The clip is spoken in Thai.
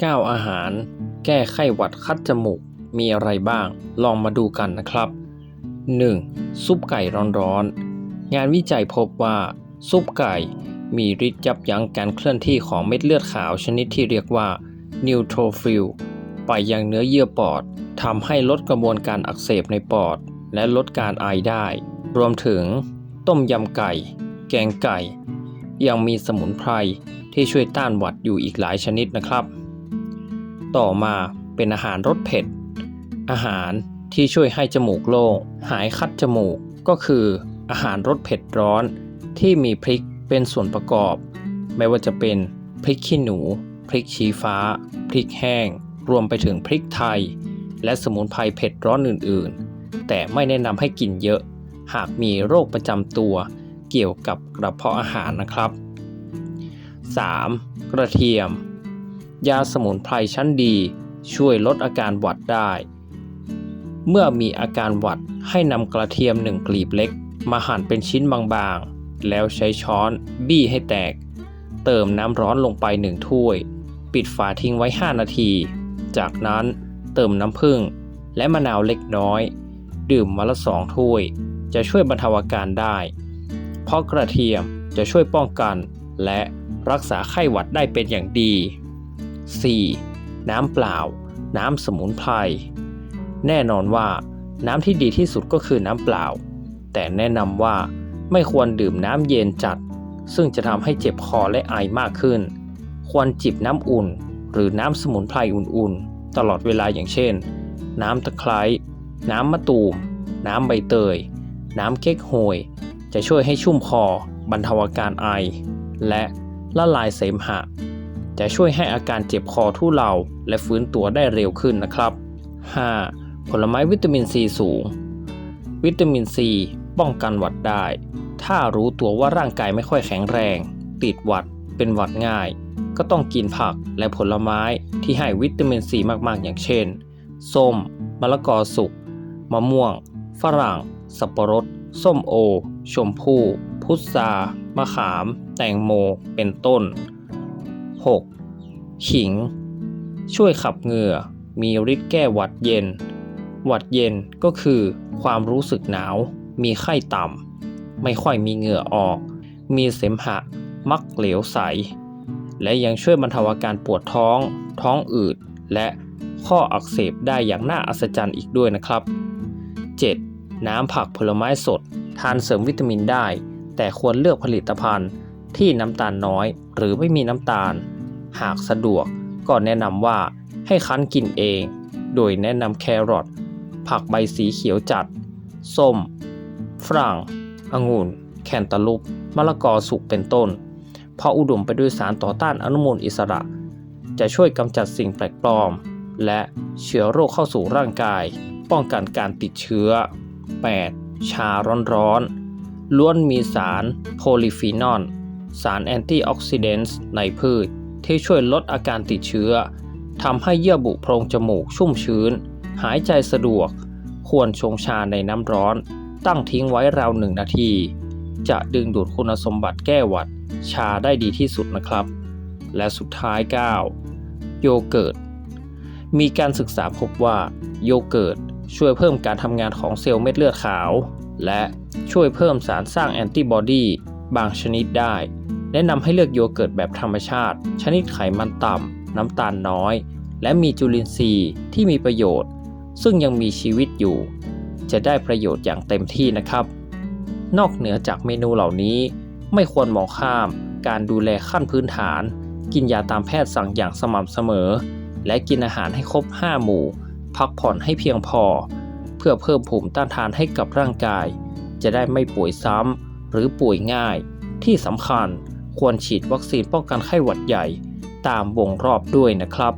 9 อาหาร แก้ไข้หวัดคัดจมูก มีอะไรบ้าง ลองมาดูกันนะครับ 1. ซุปไก่ร้อนๆ งานวิจัยพบว่า ซุปไก่มีฤทธิ์ยับยั้งการเคลื่อนที่ของเม็ดเลือดขาวชนิดที่เรียกว่านิวโทรฟิลไปยังเนื้อเยื่อปอดทำให้ลดกระบวนการอักเสบในปอด และลดการไอได้ รวมถึง ต้มยำไก่ แกงไก่ ยังมีสมุนไพรที่ช่วยต้านหวัดอยู่อีกหลายชนิดนะครับ ต่อมาเป็นอาหารรสเผ็ด อาหารที่ช่วยให้จมูกโล่งหายคัดจมูกก็คืออาหารรสเผ็ดร้อนที่มีพริกเป็นส่วนประกอบ ไม่ว่าจะเป็นพริกขี้หนู พริกชี้ฟ้า พริกแห้ง รวมไปถึงพริกไทย และสมุนไพรเผ็ดร้อนอื่น ๆ แต่ไม่แนะนำให้กินเยอะ หากมีโรคประจำตัว เกี่ยวกับกระเพาะอาหารนะครับ 3. กระเทียม ยาสมุนไพรชั้นดี ช่วยลดอาการหวัดได้ เมื่อมีอาการหวัดให้นำกระเทียมหนึ่งกลีบเล็ก มาหั่นเป็นชิ้นบางๆ แล้วใช้ช้อน บี้ให้แตก เติมน้ำร้อนลงไปหนึ่งถ้วย ปิดฝาทิ้งไว้ 5 นาที จากนั้นเติมน้ำผึ้งและมะนาวเล็กน้อย ดื่มวันละสองถ้วย จะช่วยบรรเทาอาการได้ เพราะกระเทียมจะช่วยป้องกัน และรักษาไข้หวัดได้เป็นอย่างดี 4. น้ำเปล่า น้ำสมุนไพร แน่นอนว่าน้ำที่ดีที่สุดก็คือน้ำเปล่า แต่แนะนำว่าไม่ควรดื่มน้ำเย็นจัด ซึ่งจะทำให้เจ็บคอและไอมากขึ้น ควรจิบน้ำอุ่น หรือน้ำสมุนไพรอุ่นๆ ตลอดเวลาอย่างเช่น น้ำตะไคร้ น้ำมะตูม น้ำใบเตย น้ำเก๊กฮวย จะช่วยให้ชุ่มคอ บรรเทาอาการไอ และละลายเสมหะ จะช่วยให้อาการเจ็บคอทุเลาและฟื้นตัวได้เร็วขึ้นนะครับ 5. ผลไม้วิตามินซีสูง วิตามินซีป้องกันหวัดได้ ถ้ารู้ตัวว่าร่างกายไม่ค่อยแข็งแรง ติดหวัด เป็นหวัดง่าย ก็ต้องกินผักและผลไม้ที่ให้วิตามินซีมากๆ อย่างเช่น ส้ม มะละกอสุก มะม่วง ฝรั่ง สับปะรด ส้มโอ ชมพู่ พุทรามะขาม แตงโม เป็นต้น 6. ขิง ช่วยขับเหงื่อ มีฤทธิ์แก้หวัดเย็น หวัดเย็นก็คือความรู้สึกหนาว มีไข้ต่ำ ไม่ค่อยมีเหงื่อออก มีเสมหะ มักเหลวใส และยังช่วยบรรเทาอาการปวดท้อง ท้องอืด และข้ออักเสบได้อย่างน่าอัศจรรย์อีกด้วยนะครับ 7. น้ำผักผลไม้สด ทานเสริมวิตามินได้ แต่ควรเลือกผลิตภัณฑ์ที่น้ำตาลน้อย หรือไม่มีน้ำตาล หากสะดวกก็แนะนำว่าให้คั้นกินเอง โดยแนะนำแครอทผักใบสีเขียวจัด ส้ม ฝรั่ง องุ่น แคนตาลูป มะละกอสุกเป็นต้น เพราะอุดมไปด้วยสารต่อต้านอนุมูลอิสระ จะช่วยกำจัดสิ่งแปลกปลอม และเชื้อโรคเข้าสู่ร่างกาย ป้องกันการติดเชื้อ 8. ชาร้อนๆล้วนมีสารโพลีฟีนอล สารแอนตี้ออกซิเดนต์ในพืช ที่ช่วยลดอาการติดเชื้อทำให้เยื่อบุโพรงจมูกชุ่มชื้น หายใจสะดวก ควรชงชาในน้ำร้อน ตั้งทิ้งไว้ราวหนึ่งนาที จะดึงดูดคุณสมบัติแก้หวัด ชาได้ดีที่สุดนะครับ และสุดท้าย 9. โยเกิร์ตมีการศึกษาพบว่าโยเกิร์ตช่วยเพิ่มการทำงานของเซลล์เม็ดเลือดขาว และช่วยเพิ่มสารสร้างแอนติบอดีบางชนิดได้ แนะนำให้เลือกโยเกิร์ตแบบธรรมชาติ ชนิดไขมันต่ำ น้ำตาลน้อย และมีจุลินทรีย์ที่มีประโยชน์ ซึ่งยังมีชีวิตอยู่ จะได้ประโยชน์อย่างเต็มที่นะครับ นอกเหนือจากเมนูเหล่านี้ ไม่ควรมองข้าม การดูแลขั้นพื้นฐาน กินยาตามแพทย์สั่งอย่างสม่ำเสมอ และกินอาหารให้ครบ 5 หมู่ พักผ่อนให้เพียงพอ เพื่อเพิ่มภูมิต้านทานให้กับร่างกาย จะได้ไม่ป่วยซ้ำหรือป่วยง่าย ที่สำคัญ ควรฉีดวัคซีนป้องกันไข้หวัดใหญ่ ตามวงรอบด้วยนะครับ